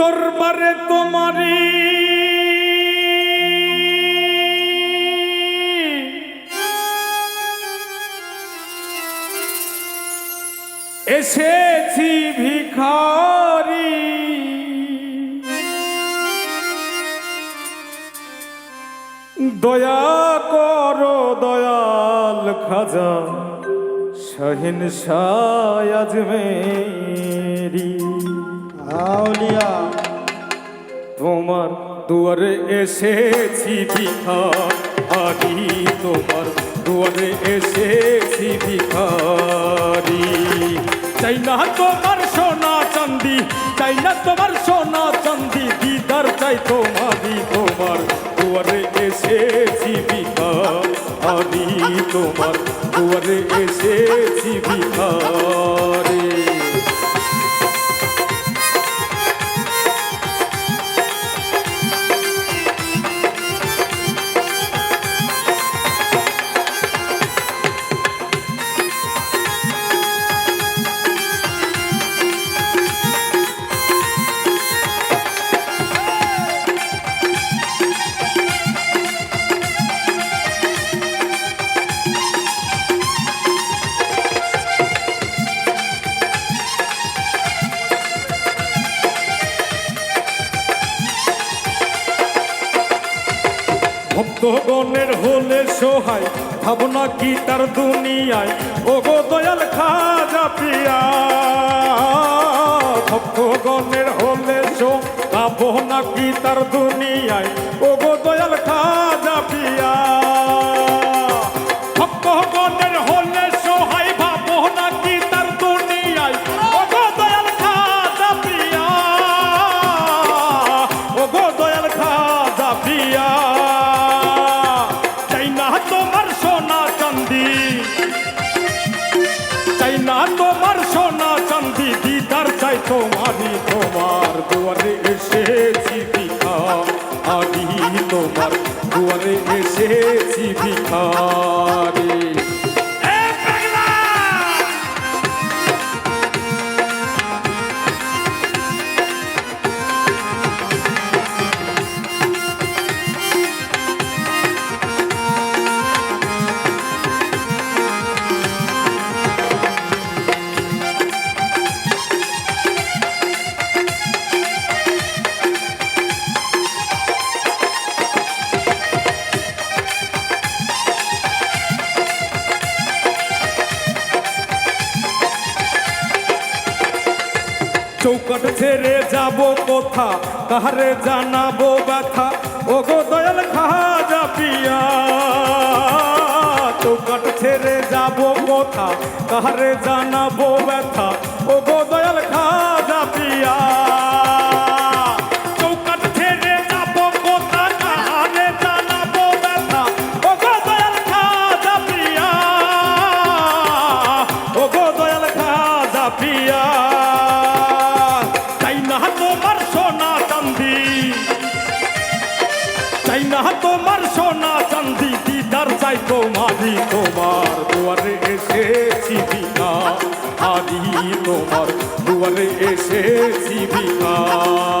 দরবারে তোমারি এসেছি ভিখারি। দয়া করো দয়াল খাজা শাহিন শায়াজ মেরি আউলিয়া। তোমার দুয়ারে এসেছি ভিখারি। তোমার দুয়ারে এসেছি ভিখারি। চাই না তোমার সোনা চান্দি, চাই না তোমার সোনা চান্দি, দিদার চাই তোমারি তোমার দুয়ারে এসেছি ভিখারি। তোমার দুয়ারে এসেছি ভিখারি। ভক্তগণের হলে সহায়, ভাবনা কি তার দুনিয়ায়? ও গো দয়াল খাজা পিয়া ভক্তগণের হলে সো ভাবনা কি তার দুনিয়ায়? ও গো দয়াল খাজা পিয়া। তোমার দুয়ারে এসেছি ভিখারি চৌকট ছেড়ে যাব কোথা? কাহারে জানাব ব্যথা? ও গো দয়াল খাজা পিয়া, চৌকট ছেড়ে যাব কোথা? কাহারে জানাব ব্যথা? ও গো দয়াল খাজা পিয়া। চৌকাঠ দিদার তোমারি দুয়ারে এসেছি বিনা। আদি তোমার দুয়ারে এসেছি বিনারে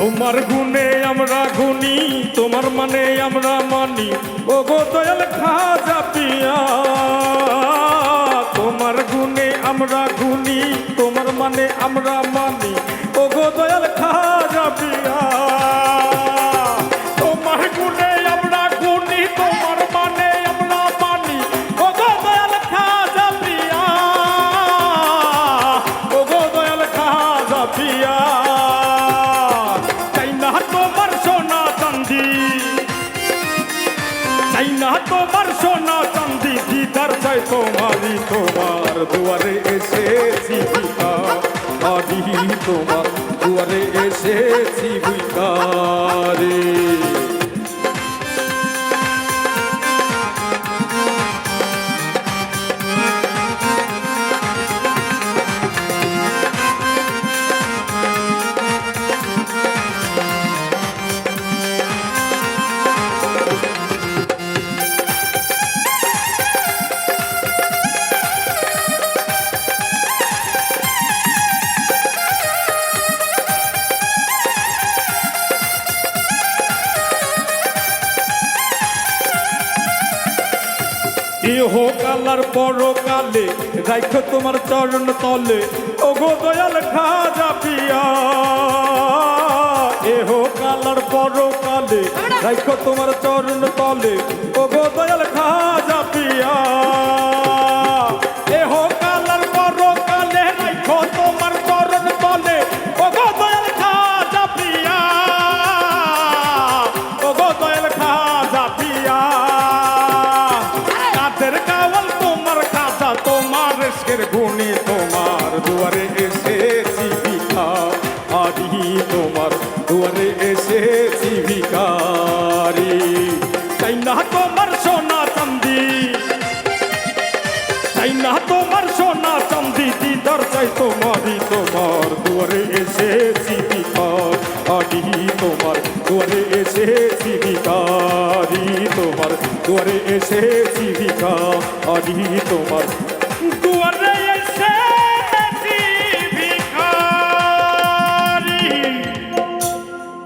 তোমার গুণে আমরা গুনি তোমার মানে আমরা মানি। ও গো দয়াল খাজা পিয়া, তোমার গুনে আমরা গুনি তোমার মানে আমরা মানি। চাই না তোমার সোনা চান্দি দিদার চাই তোমারই, তোমার দুয়ারে এসেছি আদি তোমার দুয়ারে এসেছি ভিকারি ইহ কালার পরকালে, রাইখো তোমার চরণ তলে। ওগো দয়াল খাজা পিয়া এহ কালার পরকালে, রাইখো তোমার চরণ তলে। ওগো দয়াল খাজা পিয়া। তোমার সোনা চান্দি। চাই না তোমার সোনা চান্দি, দিদার চাই তোমারই তোমার। দুয়ারে এসেছি ভিকার আদি তোমার। দুয়ারে এসেছি ভিকারি তোমার। দুয়ারে এসেছি ভিকারি তোমার।